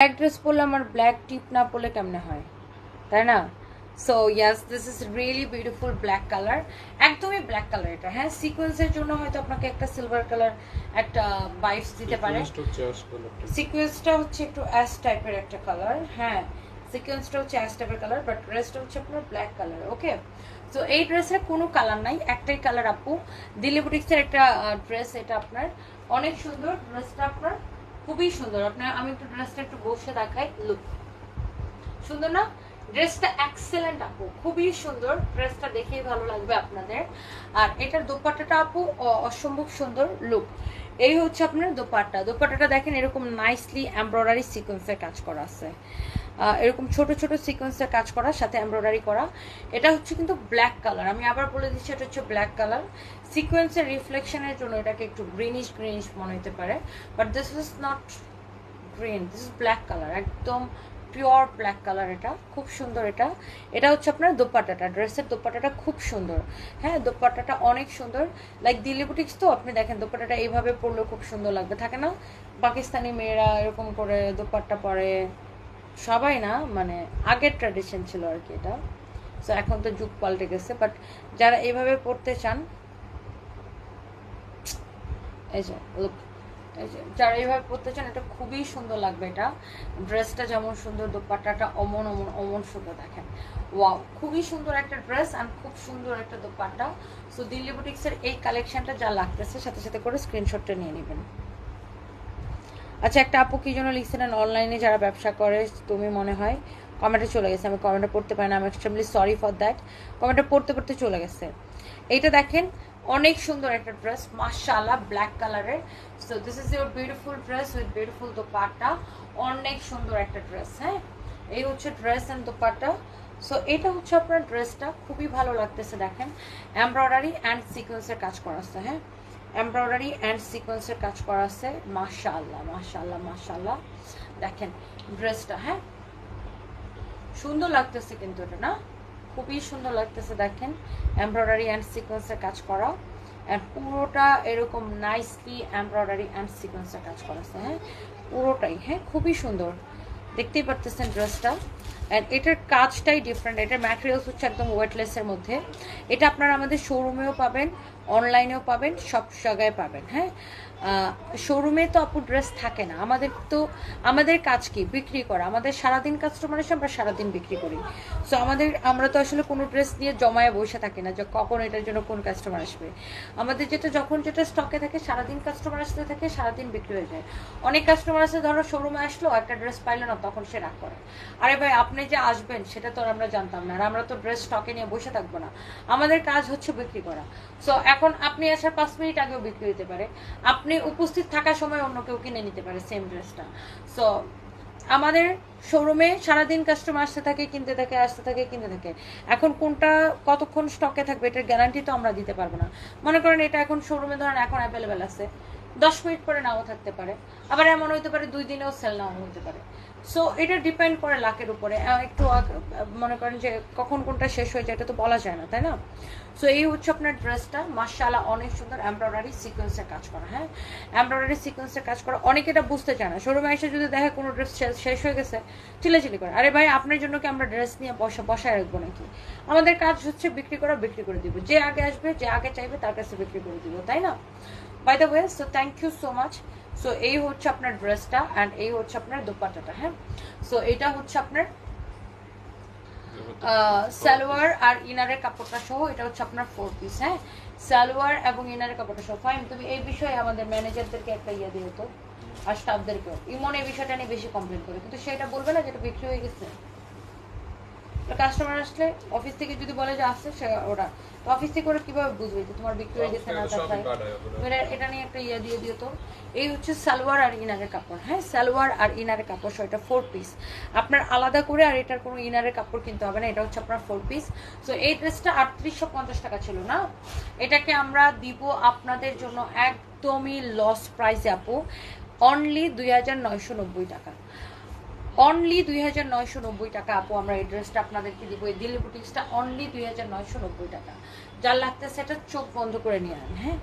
Black dress পরলে আমার black টিপ না পরলে কেমনে হয়? তাই না? So yes this is really beautiful black colour একদমই ব্ল্যাক কালার এটা হ্যাঁ? সিকোয়েন্সের জন্য হয়তো আপনাকে একটা সিলভার কালার একটা বাইফস দিতে পারে। সিকোয়েন্সটা হচ্ছে একটু অ্যাশ টাইপের একটা কালার হ্যাঁ? সিকোয়েন্সটা হচ্ছে অ্যাশ টাইপের কালার বাট ড্রেসটা হচ্ছে আপনার ব্ল্যাক কালার ওকে তো এই ড্রেসের কোনো কালার নাই একটাই কালার আপু। দিল্লি বুটিক্সের একটা ড্রেস এটা আপনার। অনেক সুন্দর ড্রেসটা আপনার। খুবই সুন্দর। আপনার, আমি একটু ড্রেসটা একটু বসে দেখাই। লুক সুন্দর না? ড্রেসটা এক্সেলেন্ট আপু। খুবই সুন্দর। ড্রেসটা দেখেই ভালো লাগবে আপনাদের। আর এটার দোপাট্টাটা আপু অসম্ভব সুন্দর লুক এই হচ্ছে আপনার দোপাট্টা। দোপাট্টাটা দেখেন এরকম নাইসলি এমব্রয়ডারি সিকোয়েন্সের কাজ করা আছে। এরকম ছোট ছোট সিকোয়েন্সের কাজ করা সাথে এমব্রয়ডারি করা। এটা হচ্ছে কিন্তু ব্ল্যাক কালার আমি আবার বলে দিচ্ছি, এটা হচ্ছে ব্ল্যাক কালার সিকোয়েন্সের রিফ্লেকশনের জন্য এটাকে একটু গ্রিনিশ গ্রিনিশ মনে হতে পারে। But this is not green this is black colour একদম পিওর ব্ল্যাক কালার এটা, খুব সুন্দর এটা। এটা হচ্ছে আপনার দোপাট্টাটা, ড্রেসের দোপাট্টাটা খুব সুন্দর। হ্যাঁ দোপাট্টাটা অনেক সুন্দর। লাইক দিল্লি বুটিক্স তো, আপনি দেখেন দোপাট্টাটা এইভাবে পরলেও খুব সুন্দর লাগবে। থাকে না? পাকিস্তানি মেয়েরা এরকম করে দোপাট্টা পরে। সবাই না মানে আগের ট্র্যাডিশন ছিল আর কি এটা। সো এখন তো যুগ পাল্টে গেছে বাট যারা এইভাবে পড়তে চান, এই যে যারা এইভাবে পড়তে চান, এটা খুবই সুন্দর লাগবে এটা। ড্রেসটা যেমন সুন্দর, দোপাট্টাটা অমন অমন অমন সুন্দর দেখেন। ওয়াও, খুবই সুন্দর একটা ড্রেস আর খুব সুন্দর একটা দোপাট্টা। সো দিল্লি বুটিক্সের এই কালেকশনটা যা লাগতেছে, সাথে সাথে করে স্ক্রিনশটটা নিয়ে নেবেন। আচ্ছা একটা আপু কি জন্য লিখছিলেন অনলাইনে যারা ব্যবসা করে, তুমি মনে হয় কমেন্টে চলে গেছে। আমি কমেন্টে পড়তে পারি না, আমি এক্সট্রিমলি সরি ফর দ্যাট কমেন্টে পড়তে পড়তে চলে গেছে। এইটা দেখেন, অনেক সুন্দর একটা ড্রেস মাশাআল্লাহ ব্ল্যাক কালারের so this is your beautiful dress with beautiful dupatta. অনেক সুন্দর একটা ড্রেস হ্যাঁ? এই হচ্ছে ড্রেস অ্যান্ড দোপাট্টা। সো এটা হচ্ছে আপনার ড্রেসটা খুবই ভালো লাগতেছে, দেখেন। এমব্রয়ডারি অ্যান্ড সিকোয়েন্সের কাজ করা আছে হ্যাঁ? এমব্রয়ডারি অ্যান্ড সিকোয়েন্সের কাজ করা আছে। মাশাআল্লাহ মাশাআল্লাহ মাশাআল্লাহ। দেখেন ড্রেসটা হ্যাঁ? সুন্দর লাগতেছে কিন্তু এটা, না? খুবই সুন্দর লাগতেছে, দেখেন। এমব্রয়ডারি অ্যান্ড সিকোয়েন্সের কাজ করা। পুরোটা এরকম নাইসলি এমব্রয়ডারি অ্যান্ড সিকোয়েন্সের কাজ করা আছে হ্যাঁ? পুরোটাই হ্যাঁ? খুবই সুন্দর। দেখতেই পারতেছেন ড্রেসটা। অ্যান্ড এটার কাজটাই ডিফারেন্ট এটার ম্যাটেরিয়ালস হচ্ছে একদম ওয়েটলেসের মধ্যে। এটা আপনারা আমাদের শোরুমেও পাবেন। অনলাইনেও পাবেন, সব জায়গায় পাবেন হ্যাঁ? শোরুমে তো আপু ড্রেস থাকে না। আমাদের তো, আমাদের কাজ কি? বিক্রি করা। আমাদের সারাদিন কাস্টমার এসে আমরা সারাদিন বিক্রি করি। সো আমাদের, আমরা তো আসলে কোনো ড্রেস নিয়ে জমায়ে বসে থাকি না যে কখন এটার জন্য কোন কাস্টমার আসবে। আমাদের যেটা, যখন যেটা স্টকে থাকে, সারাদিন কাস্টমার আসতে থাকে, সারাদিন বিক্রি হয়ে যায়। অনেক কাস্টমার আছে, ধরো শোরুমে আসলো, একটা ড্রেস পাইলো না, তখন সে রাগ করে। আরে ভাই, আপনি যে আসবেন, সেটা তো আমরা জানতাম না। আর আমরা তো ড্রেস স্টকে নিয়ে বসে থাকব না। আমাদের কাজ হচ্ছে বিক্রি করা। সো এখন আপনি আসার পাঁচ মিনিট আগেও বিক্রি হতে পারে। আপনি উপস্থিত থাকার সময় অন্য কেউ কিনে নিতে পারে সেম ড্রেসটা সো আমাদের শোরুমে সারাদিন কাস্টমার আসতে থাকে, কিনতে থাকে, আসতে থাকে, কিনতে থাকে। এখন কোনটা কতক্ষণ স্টকে থাকবে এটার গ্যারান্টি তো আমরা দিতে পারব না। মনে করেন এটা এখন শোরুমে ধরেন এখন অ্যাভেলেবেল আছে। দশ মিনিট পরে নাও থাকতে পারে। আবার এমন হইতে পারে দুই দিনেও সেল নাও হতে পারে। সো এটা ডিপেন্ড করে লাখের উপরে। একটু মনে করেন যে কখন কোনটা শেষ হয়ে যায়, এটা তো বলা যায় না, তাই না? সো এই হচ্ছে আপনার ড্রেসটা মার্শাল্লাহ অনেক সুন্দর এমব্রয়ডারি সিকোয়েন্সের কাজ করা হ্যাঁ? এমব্রয়ডারি সিকোয়েন্সের কাজ করা। অনেকে এটা বুঝতে চায় না। শোরুমে এসে যদি দেখে কোনো ড্রেস শেষ হয়ে গেছে চিলেচিলি করে। আরে ভাই, আপনার জন্য কি আমরা ড্রেস নিয়ে বসা, বসায় রাখব নাকি? আমাদের কাজ হচ্ছে বিক্রি করা, বিক্রি করে দিব। যে আগে আসবে, যে আগে চাইবে, তার কাছে বিক্রি করে দিব, তাই না? By the way so thank you so much so এই হচ্ছে আপনার ড্রেসটা অ্যান্ড এই হচ্ছে আপনার দোপাট্টাটা হ্যাঁ? সো এটা হচ্ছে আপনার সালোয়ার আর ইনারের কাপড়টা সহ এটা হচ্ছে আপনার ফোর পিস হ্যাঁ? সালোয়ার এবং ইনারের কাপড়টা সহ। ফাইন তুমি এই বিষয়ে আমাদের ম্যানেজারদেরকে একটা ইয়ে দিয়ে তো, আর স্টাফদেরকেও ইমন এই বিষয়টা নিয়ে বেশি কমপ্লেন করে, কিন্তু সেটা বলবে না যেটা বিক্রি হয়ে গেছে। কাস্টমার আসলে অফিস থেকে যদি বলে যে আসছে সে ওরা। তো অফিস থেকে ওরা কীভাবে বুঝবে যে তোমার বিক্রি হয়ে গেছে না এটা- এটা নিয়ে একটা ইয়ে দিয়ে দিও তো। এই হচ্ছে সালোয়ার আর ইনারের কাপড়। হ্যাঁ সালোয়ার আর ইনারের কাপড় সো এটা ফোর পিস আপনার আলাদা করে আর এটার কোনো ইনারের কাপড় কিনতে হবে না এটা হচ্ছে আপনার ফোর পিস সো এই ড্রেসটা আটত্রিশশো পঞ্চাশ টাকা ছিল না? এটাকে আমরা দিব আপনাদের জন্য একদমই লস প্রাইসে আপু। অনলি দুই হাজার নয়শো নব্বই টাকা। অনলি দুই হাজার নয়শো নব্বই টাকা। আপু, আমরা এই ড্রেসটা আপনাদেরকে দিব, এই দিল্লি বুটিক্সটা অনলি দুই হাজার নয়শো নব্বই টাকা। যার লাগতেছে সেটা চোখ বন্ধ করে নিয়ে আন হ্যাঁ?